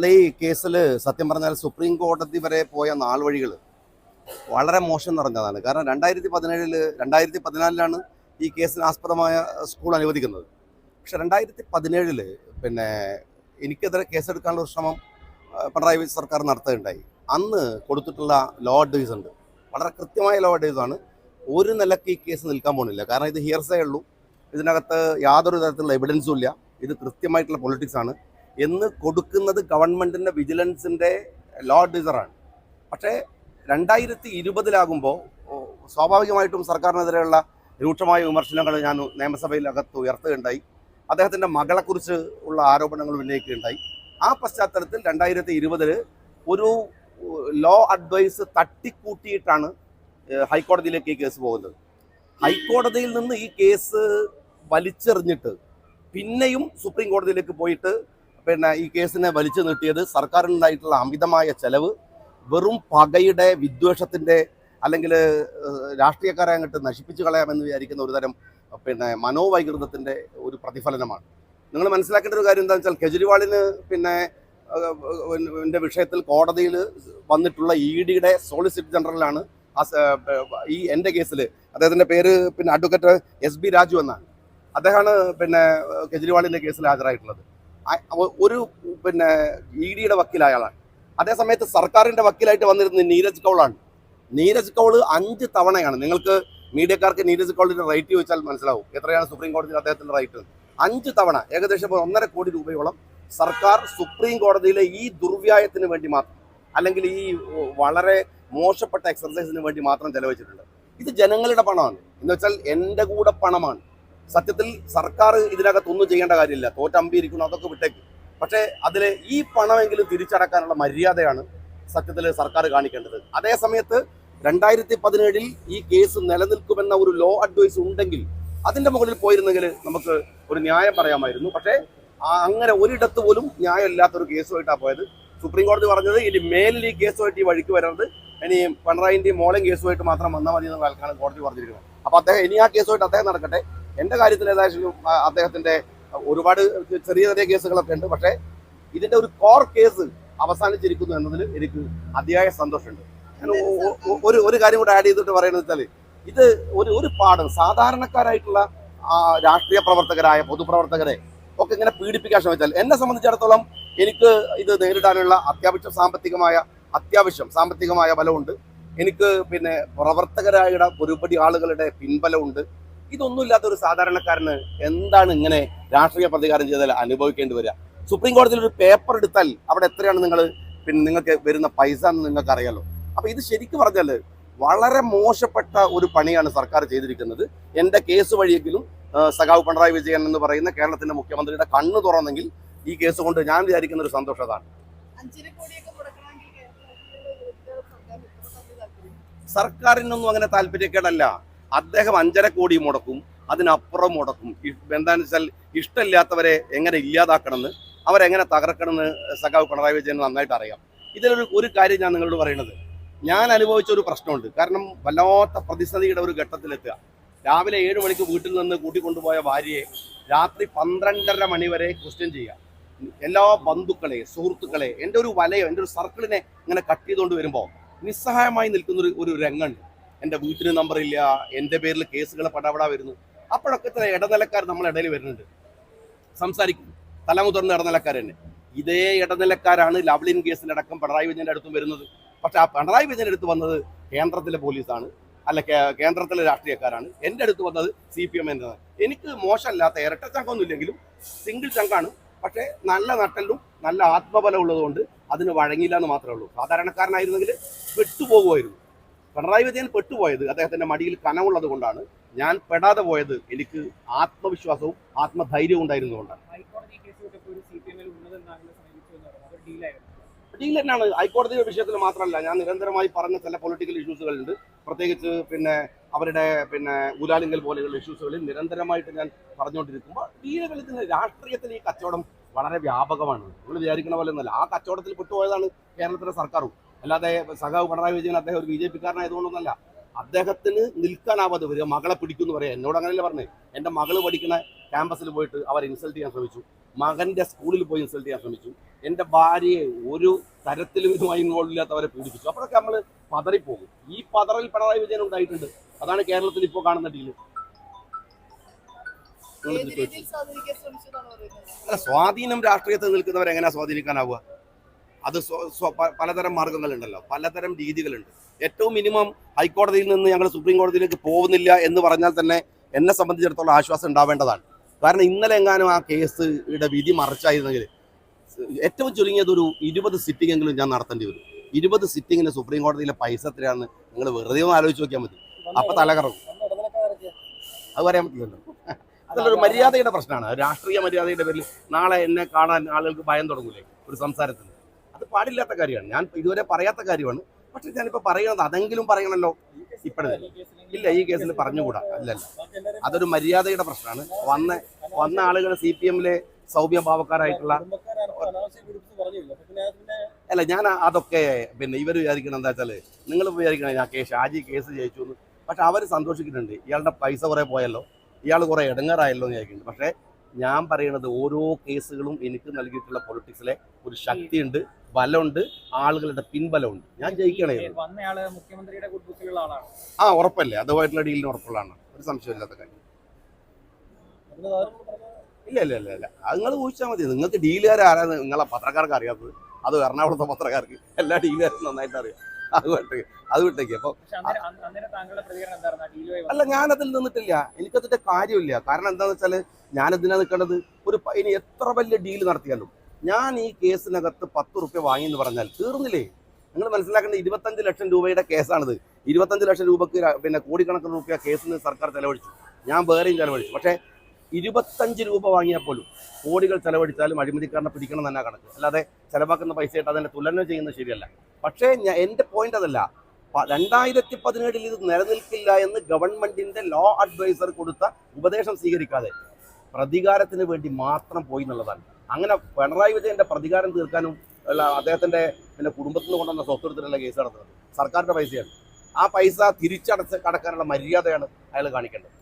അല്ല ഈ കേസിൽ സത്യം പറഞ്ഞാൽ സുപ്രീം കോടതി വരെ പോയ നാൾ വഴികൾ വളരെ മോശം നിറഞ്ഞതാണ്. കാരണം രണ്ടായിരത്തി പതിനേഴിൽ രണ്ടായിരത്തി പതിനാലിലാണ് ഈ കേസിന് ആസ്പദമായ സ്കൂൾ അനുവദിക്കുന്നത്. പക്ഷെ രണ്ടായിരത്തി പതിനേഴിൽ പിന്നെ എനിക്കെതിരെ കേസെടുക്കാനുള്ള ശ്രമം പിണറായി സർക്കാർ നടത്തുകയുണ്ടായി. അന്ന് കൊടുത്തിട്ടുള്ള ലോ അഡ്വൈസ് ഉണ്ട്. വളരെ കൃത്യമായ ലോ അഡ്വൈസ് ആണ്. ഒരു നിലയ്ക്ക് ഈ കേസ് നിൽക്കാൻ പോകുന്നില്ല. കാരണം ഇത് ഹിയർസേ ഉള്ളൂ. ഇതിനകത്ത് യാതൊരു തരത്തിലുള്ള എവിഡൻസും ഇല്ല. ഇത് കൃത്യമായിട്ടുള്ള പൊളിറ്റിക്സ് ആണ്. എന്ന് കൊടുക്കുന്നത് ഗവൺമെന്റിന്റെ വിജിലൻസിന്റെ ലോ ഡിസറാണ് പക്ഷേ രണ്ടായിരത്തി ഇരുപതിലാകുമ്പോൾ സ്വാഭാവികമായിട്ടും സർക്കാരിനെതിരെയുള്ള രൂക്ഷമായ വിമർശനങ്ങൾ ഞാൻ നിയമസഭയിൽ അകത്ത് ഉയർത്തുകയുണ്ടായി. അദ്ദേഹത്തിന്റെ മകളെക്കുറിച്ച് ഉള്ള ആരോപണങ്ങൾ ഉന്നയിക്കുകയുണ്ടായി. ആ പശ്ചാത്തലത്തിൽ രണ്ടായിരത്തി ഇരുപതിൽ ഒരു ലോ അഡ്വൈസ് തട്ടിക്കൂട്ടിയിട്ടാണ് ഹൈക്കോടതിയിലേക്ക് ഈ കേസ് പോകുന്നത്. ഹൈക്കോടതിയിൽ നിന്ന് ഈ കേസ് വലിച്ചെറിഞ്ഞിട്ട് പിന്നെയും സുപ്രീം കോടതിയിലേക്ക് പോയിട്ട് പിന്നെ ഈ കേസിനെ വലിച്ചു നീട്ടിയത് സർക്കാരിനുണ്ടായിട്ടുള്ള അമിതമായ ചെലവ് വെറും പകയുടെ വിദ്വേഷത്തിന്റെ അല്ലെങ്കിൽ രാഷ്ട്രീയക്കാരെ അങ്ങോട്ട് നശിപ്പിച്ചു കളയാമെന്ന് വിചാരിക്കുന്ന ഒരു തരം പിന്നെ മനോവൈകൃതത്തിന്റെ ഒരു പ്രതിഫലനമാണ്. നിങ്ങൾ മനസ്സിലാക്കേണ്ട ഒരു കാര്യം എന്താണെന്ന് വെച്ചാൽ കെജ്രിവാളിന് പിന്നെ എന്റെ വിഷയത്തിൽ കോടതിയിൽ വന്നിട്ടുള്ള ഇ ഡിയുടെ സോളിസിറ്റർ ജനറലാണ് ഈ എന്റെ കേസിൽ അദ്ദേഹത്തിന്റെ പേര് പിന്നെ അഡ്വക്കേറ്റ് എസ് ബി രാജു എന്നാണ്. അദ്ദേഹമാണ് പിന്നെ കെജ്രിവാളിന്റെ കേസിൽ ഹാജരായിട്ടുള്ളത്. ഒരു പിന്നെ ഇ ഡിയുടെ വക്കീൽ അയാളാണ് അതേസമയത്ത് സർക്കാരിന്റെ വക്കീലായിട്ട് വന്നിരുന്നത് നീരജ് കൗളാണ്. നീരജ് കൗൾ അഞ്ച് തവണയാണ്. നിങ്ങൾക്ക് മീഡിയക്കാർക്ക് നീരജ് കൗളിന്റെ റേറ്റ് ചോദിച്ചാൽ മനസ്സിലാവും. എത്രയാണ് സുപ്രീം കോടതിയിൽ അദ്ദേഹത്തിന്റെ റൈറ്റ് അഞ്ച് തവണ ഏകദേശം ഒന്നര കോടി രൂപയോളം സർക്കാർ സുപ്രീം കോടതിയിലെ ഈ ദുർവ്യായത്തിന് വേണ്ടി മാത്രം അല്ലെങ്കിൽ ഈ വളരെ മോശപ്പെട്ട എക്സർസൈസിന് വേണ്ടി മാത്രം ചെലവഴിച്ചിട്ടുണ്ട്. ഇത് ജനങ്ങളുടെ പണമാണ്. എന്ന് വെച്ചാൽ എന്റെ കൂടെ പണമാണ്. സത്യത്തിൽ സർക്കാർ ഇതിനകത്ത് ഒന്നും ചെയ്യേണ്ട കാര്യമില്ല. തോറ്റമ്പിയിരിക്കുന്നു അതൊക്കെ വിട്ടേക്ക്. പക്ഷേ അതിൽ ഈ പണമെങ്കിലും തിരിച്ചടക്കാനുള്ള മര്യാദയാണ് സത്യത്തിൽ സർക്കാർ കാണിക്കേണ്ടത്. അതേസമയത്ത് രണ്ടായിരത്തി പതിനേഴിൽ ഈ കേസ് നിലനിൽക്കുമെന്ന ഒരു ലോ അഡ്വൈസ് ഉണ്ടെങ്കിൽ അതിന്റെ മുകളിൽ പോയിരുന്നെങ്കിൽ നമുക്ക് ഒരു ന്യായം പറയാമായിരുന്നു. പക്ഷേ അങ്ങനെ ഒരിടത്ത് പോലും ന്യായമില്ലാത്തൊരു കേസുമായിട്ടാണ് പോയത്. സുപ്രീം കോടതി പറഞ്ഞത് ഇനി മേലിൽ ഈ കേസുമായിട്ട് ഈ വഴിക്ക് വരരുത്. ഇനി പിണറായിന്റെയും മോളയും കേസുമായിട്ട് മാത്രം വന്നാൽ മതി എന്ന് കോടതി പറഞ്ഞിരിക്കുന്നത് അപ്പോൾ അദ്ദേഹം ഇനി ആ കേസുമായിട്ട് അദ്ദേഹം നടക്കട്ടെ. എന്റെ കാര്യത്തിൽ ഏതായാലും അദ്ദേഹത്തിന്റെ ഒരുപാട് ചെറിയ ചെറിയ കേസുകളൊക്കെ ഉണ്ട്. പക്ഷേ ഇതിന്റെ ഒരു കോർ കേസ് അവസാനിച്ചിരിക്കുന്നു എന്നതിൽ എനിക്ക് അതിയായ സന്തോഷമുണ്ട്. ഞാൻ ഒരു ഒരു കാര്യം കൂടെ ആഡ് ചെയ്തിട്ട് പറയുന്നത് വെച്ചാൽ ഇത് ഒരു ഒരു പാഠം. സാധാരണക്കാരായിട്ടുള്ള രാഷ്ട്രീയ പ്രവർത്തകരായ പൊതുപ്രവർത്തകരെ ഒക്കെ ഇങ്ങനെ പീഡിപ്പിക്കാൻ ശ്രമിച്ചാൽ എന്നെ സംബന്ധിച്ചിടത്തോളം എനിക്ക് ഇത് നേരിടാനുള്ള അത്യാവശ്യം സാമ്പത്തികമായ അത്യാവശ്യം സാമ്പത്തികമായ ബലമുണ്ട്. എനിക്ക് പിന്നെ പ്രവർത്തകരായ ഒരുപടി ആളുകളുടെ പിൻബലമുണ്ട്. ഇതൊന്നുമില്ലാത്ത ഒരു സാധാരണക്കാരന് എന്താണ് ഇങ്ങനെ രാഷ്ട്രീയ പ്രതികാരം ചെയ്താൽ അനുഭവിക്കേണ്ടി വരിക? സുപ്രീം കോടതിയിൽ ഒരു പേപ്പർ എടുത്താൽ അവിടെ എത്രയാണ് നിങ്ങൾ പിന്നെ നിങ്ങൾക്ക് വരുന്ന പൈസ എന്ന് നിങ്ങൾക്ക് അറിയാലോ അപ്പൊ ഇത് ശരിക്കും പറഞ്ഞാൽ വളരെ മോശപ്പെട്ട ഒരു പണിയാണ് സർക്കാർ ചെയ്തിരിക്കുന്നത്. എന്റെ കേസ് വഴിയെങ്കിലും സഖാവ് പിണറായി വിജയൻ എന്ന് പറയുന്ന കേരളത്തിന്റെ മുഖ്യമന്ത്രിയുടെ കണ്ണ് തുറന്നെങ്കിൽ ഈ കേസ് കൊണ്ട് ഞാൻ വിചാരിക്കുന്ന ഒരു സന്തോഷം അതാണ്. സർക്കാരിനൊന്നും അങ്ങനെ താല്പര്യക്കേടല്ല അദ്ദേഹം അഞ്ചര കോടി മുടക്കും അതിനപ്പുറം മുടക്കും. എന്താണെന്ന് വെച്ചാൽ ഇഷ്ടമില്ലാത്തവരെ എങ്ങനെ ഇല്ലാതാക്കണമെന്ന് അവരെങ്ങനെ തകർക്കണമെന്ന് സഖാവ് പിണറായി വിജയൻ നന്നായിട്ട് അറിയാം. ഇതിലൊരു ഒരു കാര്യം ഞാൻ നിങ്ങളോട് പറയുന്നത്. ഞാൻ അനുഭവിച്ച ഒരു പ്രശ്നമുണ്ട്. കാരണം വല്ലാത്ത പ്രതിസന്ധിയുടെ ഒരു ഘട്ടത്തിലെത്തുക. രാവിലെ ഏഴ് മണിക്ക് വീട്ടിൽ നിന്ന് കൂട്ടിക്കൊണ്ടുപോയ ഭാര്യയെ രാത്രി പന്ത്രണ്ടര മണി വരെ ക്വസ്റ്റ്യൻ ചെയ്യുക. എല്ലാ ബന്ധുക്കളെ സുഹൃത്തുക്കളെ എന്റെ ഒരു വലയോ എന്റെ ഒരു സർക്കിളിനെ ഇങ്ങനെ കട്ട് ചെയ്തുകൊണ്ട് വരുമ്പോൾ നിസ്സഹായമായി നിൽക്കുന്ന ഒരു ഒരു രംഗമുണ്ട്. എന്റെ വീട്ടിന് നമ്പറില്ല എന്റെ പേരിൽ കേസുകൾ പടപടാ വരുന്നു. അപ്പോഴൊക്കെ ഇത്ര ഇടനിലക്കാർ നമ്മളെ ഇടയിൽ വരുന്നുണ്ട്. സംസാരിക്കും. തലമുതിർന്ന ഇടനിലക്കാർ തന്നെ. ഇതേ ഇടനിലക്കാരാണ് ലവ്ലിൻ കേസിലടക്കം പിണറായി വിജയന്റെ അടുത്തും വരുന്നത്. പക്ഷെ ആ പിണറായി വിജയന്റെ അടുത്ത് വന്നത് കേന്ദ്രത്തിലെ പോലീസാണ്. അല്ല കേന്ദ്രത്തിലെ രാഷ്ട്രീയക്കാരാണ്. എന്റെ അടുത്ത് വന്നത് സി പി എം എനിക്ക് മോശമല്ലാത്ത ഇരട്ട ചങ്കൊന്നും ഇല്ലെങ്കിലും സിംഗിൾ ചങ്കാണ്. പക്ഷേ നല്ല നട്ടലും നല്ല ആത്മബലം ഉള്ളതുകൊണ്ട് അതിന് വഴങ്ങിയില്ല എന്ന് മാത്രമേ ഉള്ളൂ. സാധാരണക്കാരനായിരുന്നെങ്കിൽ പെട്ടുപോകുമായിരുന്നു പിണറായി വിജയൻ പെട്ടുപോയത് അദ്ദേഹത്തിന്റെ മടിയിൽ കനമുള്ളത് കൊണ്ടാണ്. ഞാൻ പെടാതെ പോയത് എനിക്ക് ആത്മവിശ്വാസവും ആത്മധൈര്യവും ഉണ്ടായിരുന്നതുകൊണ്ടാണ് ഡീൽ തന്നെയാണ്. ഹൈക്കോടതിയുടെ വിഷയത്തിൽ മാത്രമല്ല ഞാൻ നിരന്തരമായി പറഞ്ഞ ചില പൊളിറ്റിക്കൽ ഇഷ്യൂസുകളുണ്ട് പ്രത്യേകിച്ച് പിന്നെ അവരുടെ പിന്നെ ഊലാലിങ്കൽ പോലെയുള്ള ഇഷ്യൂസുകളിൽ നിരന്തരമായിട്ട് ഞാൻ പറഞ്ഞുകൊണ്ടിരിക്കുമ്പോൾ ഡീലുകളിൽ രാഷ്ട്രീയത്തിൽ ഈ കച്ചവടം വളരെ വ്യാപകമാണ്. നിങ്ങൾ വിചാരിക്കുന്ന പോലെ ഒന്നല്ല ആ കച്ചവടത്തിൽ പെട്ടുപോയതാണ് കേരളത്തിലെ സർക്കാരും. അല്ലാതെ സഖാവ് പിണറായി വിജയൻ അദ്ദേഹം ഒരു ബി ജെ പിക്കാരനായതുകൊണ്ടൊന്നല്ല. അദ്ദേഹത്തിന് നിൽക്കാനാവാതെ വരിക. മകളെ പിടിക്കുന്നു പറയാം. എന്നോട് അങ്ങനെയല്ല പറഞ്ഞത് എന്റെ മകൾ പഠിക്കുന്ന ക്യാമ്പസിൽ പോയിട്ട് അവർ ഇൻസൾട്ട് ചെയ്യാൻ ശ്രമിച്ചു. മകന്റെ സ്കൂളിൽ പോയി ഇൻസൾട്ട് ചെയ്യാൻ ശ്രമിച്ചു. എന്റെ ഭാര്യയെ ഒരു തരത്തിലും ഇതുമായി ഇൻവോൾവ് ഇല്ലാത്തവരെ പീഡിപ്പിച്ചു. അപ്പോഴൊക്കെ നമ്മൾ പതറിപ്പോകും. ഈ പതറിൽ പിണറായി വിജയൻ ഉണ്ടായിട്ടുണ്ട്. അതാണ് കേരളത്തിൽ ഇപ്പോൾ കാണുന്ന ഡീൽ അല്ല സ്വാധീനം രാഷ്ട്രീയത്തിൽ നിൽക്കുന്നവർ എങ്ങനെ സ്വാധീനിക്കാനാവുക? അത് പലതരം മാർഗങ്ങളുണ്ടല്ലോ. പലതരം രീതികളുണ്ട്. ഏറ്റവും മിനിമം ഹൈക്കോടതിയിൽ നിന്ന് ഞങ്ങൾ സുപ്രീം കോടതിയിലേക്ക് പോകുന്നില്ല എന്ന് പറഞ്ഞാൽ തന്നെ എന്നെ സംബന്ധിച്ചിടത്തോളം ആശ്വാസം ഉണ്ടാവേണ്ടതാണ്. കാരണം ഇന്നലെ എങ്ങാനും ആ കേസിയുടെ വിധി മറിച്ചായിരുന്നെങ്കിൽ ഏറ്റവും ചുരുങ്ങിയതൊരു ഇരുപത് സിറ്റിംഗ് എങ്കിലും ഞാൻ നടത്തേണ്ടി വരും. ഇരുപത് സിറ്റിങ്ങിന് സുപ്രീം കോടതിയിലെ പൈസ എത്രയാണെന്ന് നിങ്ങൾ വെറുതെ ഒന്ന് ആലോചിച്ച് നോക്കിയാൽ മതി. അപ്പൊ തലകറങ്ങും അത് പറയാൻ പറ്റില്ലല്ലോ. അതല്ലൊരു മര്യാദയുടെ പ്രശ്നമാണ്. രാഷ്ട്രീയ മര്യാദയുടെ പേരിൽ നാളെ എന്നെ കാണാൻ ആളുകൾക്ക് ഭയം തുടങ്ങൂലേ? ഒരു സംസാരത്തിന്. അത് പാടില്ലാത്ത കാര്യമാണ്. ഞാൻ ഇതുവരെ പറയാത്ത കാര്യമാണ്. പക്ഷെ ഞാനിപ്പോൾ പറയുന്നത് അതെങ്കിലും പറയണല്ലോ. ഇപ്പോഴേ ഇല്ല ഈ കേസിൽ പറഞ്ഞുകൂടാ. അല്ലല്ല. അതൊരു മര്യാദയുടെ പ്രശ്നമാണ്. വന്ന വന്ന ആളുകൾ സി പി എമ്മിലെ സൗമ്യ ഭാവക്കാരായിട്ടുള്ള അല്ല ഞാൻ അതൊക്കെ പിന്നെ ഇവർ വിചാരിക്കണം എന്താ വെച്ചാൽ നിങ്ങൾ വിചാരിക്കണം ഞാൻ കേസ് ഷാജി കേസ് ജയിച്ചു എന്ന്. പക്ഷെ അവർ സന്തോഷിക്കുന്നുണ്ട്. ഇയാളുടെ പൈസ കുറേ പോയല്ലോ. ഇയാൾ കുറേ ഇടങ്ങാറായല്ലോ എന്ന് വിചാരിക്കുന്നുണ്ട്. പക്ഷേ ഞാൻ പറയുന്നത് ഓരോ കേസുകളും എനിക്ക് നൽകിയിട്ടുള്ള പൊളിറ്റിക്സിലെ ഒരു ശക്തിയുണ്ട് ബലമുണ്ട് ആളുകളുടെ പിൻബലമുണ്ട്. ഞാൻ ജയിക്കണേ ആ ഉറപ്പല്ലേ? അതുമായിട്ടുള്ള ഡീലിന് ഉറപ്പുള്ളതാണ്. ഒരു സംശയമില്ലാത്ത കാര്യം. ഇല്ല ഇല്ല ഇല്ല ഇല്ല. അത് നിങ്ങൾ ചോദിച്ചാൽ മതി. നിങ്ങൾക്ക് ഡീലുകാർ ആരാന്ന് നിങ്ങളെ പത്രക്കാർക്ക് അറിയാത്തത്. അത് എറണാകുളത്തെ പത്രക്കാർക്ക്. എല്ലാ ഡീലുകാരും നന്നായിട്ട് അറിയാം അത് വിട്ടേക്ക് അത് വിട്ടേക്ക് അപ്പോൾ അല്ല ഞാനതിൽ നിന്നിട്ടില്ല. എനിക്കതിന്റെ കാര്യമില്ല. കാരണം എന്താണെന്ന് വെച്ചാൽ ഞാനെന്തിനാ നിൽക്കേണ്ടത്? ഒരു ഇനി എത്ര വലിയ ഡീൽ നടത്തിയാലും ഞാൻ ഈ കേസിനകത്ത് പത്ത് റുപ്യ വാങ്ങി എന്ന് പറഞ്ഞാൽ തീർന്നില്ലേ? നിങ്ങൾ മനസ്സിലാക്കേണ്ട ഇരുപത്തഞ്ച് ലക്ഷം രൂപയുടെ കേസാണിത്. ഇരുപത്തഞ്ച് ലക്ഷം രൂപക്ക് പിന്നെ കോടിക്കണക്കിന് റുപ്യ കേസിന് സർക്കാർ ചെലവഴിച്ചു. ഞാൻ വേറെയും ചെലവഴിച്ചു. പക്ഷേ ഇരുപത്തഞ്ച് രൂപ വാങ്ങിയാൽ പോലും കോടികൾ ചെലവഴിച്ചാലും അഴിമതിക്കാരനെ പിടിക്കണം തന്നെ കണക്ക്. അല്ലാതെ ചെലവാക്കുന്ന പൈസയായിട്ട് അതിനെ തുലനം ചെയ്യുന്നത് ശരിയല്ല. പക്ഷേ ഞാൻ എന്റെ പോയിന്റ് അതല്ല. രണ്ടായിരത്തി പതിനേഴിൽ ഇത് നിലനിൽക്കില്ല എന്ന് ഗവൺമെന്റിന്റെ ലോ അഡ്വൈസർ കൊടുത്ത ഉപദേശം സ്വീകരിക്കാതെ പ്രതികാരത്തിന് വേണ്ടി മാത്രം പോയി എന്നുള്ളതാണ്. അങ്ങനെ പിണറായി വിജയന്റെ പ്രതികാരം തീർക്കാനും അല്ല അദ്ദേഹത്തിന്റെ പിന്നെ കുടുംബത്തിൽ നിന്ന് കൊണ്ടുവന്ന സ്വത്തെടുത്തിട്ടുള്ള കേസ് നടത്തുന്നത് സർക്കാരിന്റെ പൈസയാണ്. ആ പൈസ തിരിച്ചടച്ച് കടക്കാനുള്ള മര്യാദയാണ് അയാൾ കാണിക്കേണ്ടത്.